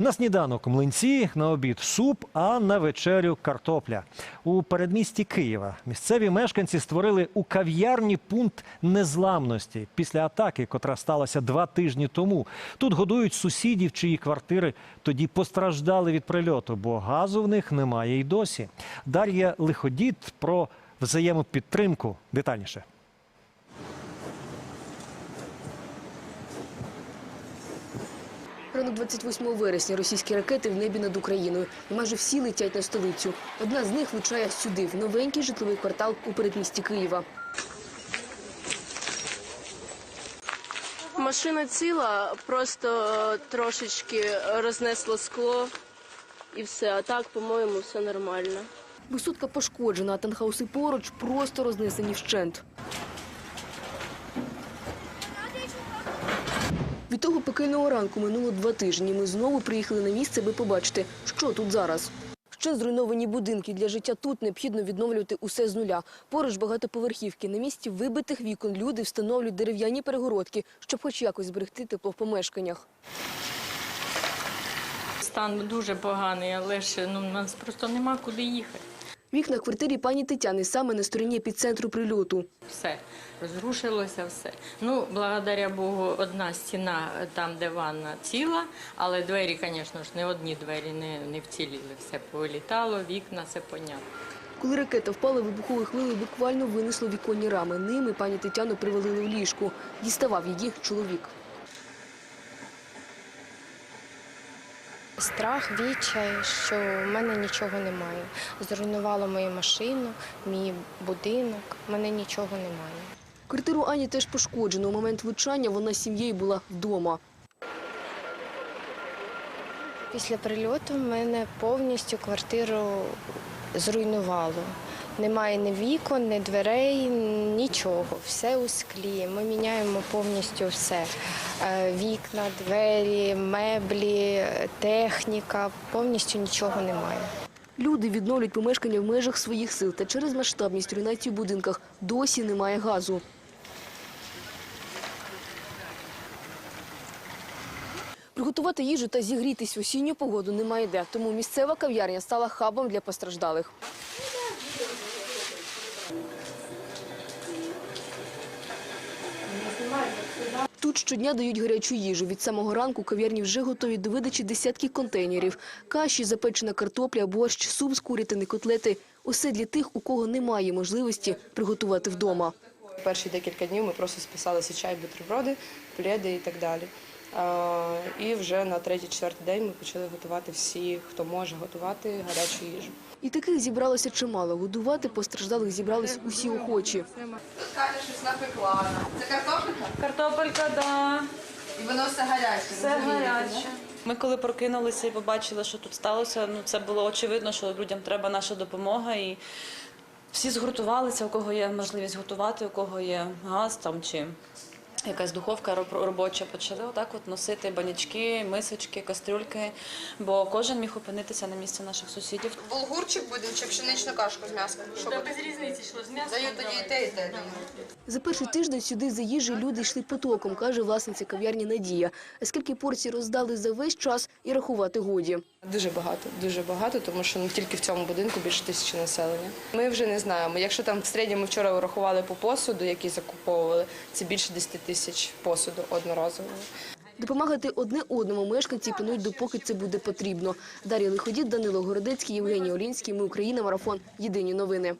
На сніданок млинці, на обід суп, а на вечерю картопля. У передмісті Києва місцеві мешканці створили у кав'ярні пункт незламності після атаки, котра сталася два тижні тому. Тут годують сусідів, чиї квартири тоді постраждали від прильоту, бо газу в них немає й досі. Дар'я Лиходіт про взаємопідтримку детальніше. Ранок 28 вересня російські ракети в небі над Україною. І майже всі летять на столицю. Одна з них влучає сюди, в новенький житловий квартал у передмісті Києва. Машина ціла, просто е, трошечки рознесло скло і все. А так, по-моєму, все нормально. Висотка пошкоджена, а танхауси поруч просто рознесені вщент. Від того пекельного ранку минуло два тижні. Ми знову приїхали на місце, аби побачити, що тут зараз. Ще зруйновані будинки. Для життя тут необхідно відновлювати усе з нуля. Поруч багатоповерхівки. На місці вибитих вікон люди встановлюють дерев'яні перегородки, щоб хоч якось зберегти тепло в помешканнях. Стан дуже поганий, але ж ну, у нас просто нема куди їхати. Вікна квартирі пані Тетяни саме на стороні епіцентру прильоту. Все розрушилося, все. Ну, благодаря Богу, одна стіна е, там, де ванна, ціла, але двері, звісно ж, не одні двері не, не вціліли. Все повилітало, вікна, все понятно. Коли ракета впала, вибуховою хвилею буквально винесло віконні рами. Ними пані Тетяну привалили в ліжку. Діставав її чоловік. Страх, відчай, що в мене нічого немає. Зруйнувало мою машину, мій будинок, в мене нічого немає. Квартиру Ані теж пошкоджено. У момент влучання вона з сім'єю була вдома. Після прильоту мене повністю квартиру зруйнувало. Немає ні вікон, ні дверей, нічого. Все у склі. Ми міняємо повністю все. Е, Вікна, двері, меблі, техніка. Повністю нічого немає. Люди відновлюють помешкання в межах своїх сил. Та через масштабність руйнації в будинках досі немає газу. Приготувати їжу та зігрітись в осінню погоду немає де. Тому місцева кав'ярня стала хабом для постраждалих. Тут щодня дають гарячу їжу. Від самого ранку кав'ярні вже готові до видачі десятки контейнерів. Каші, запечена картопля, борщ, суп з курятини, котлети – усе для тих, у кого немає можливості приготувати вдома. Перші декілька днів ми просто списалися чай, бутерброди, пледи і так далі. А, І вже на третій-четвертий день ми почали готувати всі, хто може готувати гарячу їжу. І таких зібралося чимало. Годувати постраждалих зібрались усі охочі. Катя щось напекла. Це картопелька? Картопелька, да, І воно все гаряче. все гаряче. Ми коли прокинулися і побачили, що тут сталося, ну це було очевидно, що людям треба наша допомога. І всі згуртувалися, у кого є можливість готувати, у кого є газ там чи якась духовка роб- робоча. Почали отак от носити банячки, мисочки, кастрюльки, бо кожен міг опинитися на місці наших сусідів. Булгурчик будемо чи пшеничну кашку з м'яском? Що буде? Без різниці, що з м'ясом. Даю тоді і те, і те. За перший тиждень сюди за їжею люди йшли потоком, каже власниця кав'ярні Надія. А скільки порцій роздали за весь час і рахувати годі. Дуже багато, дуже багато, тому що ну, тільки в цьому будинку більше тисячі населення. Ми вже не знаємо. Якщо там в середньому вчора урахували по посуду, який закуповували, це більше 10 тисяч посуду одноразового. Допомагати одне одному мешканці планують, допоки це буде потрібно. Дар'я Лиходід, Данило Городецький, Євгеній Олінський. Ми Україна. Марафон. Єдині новини.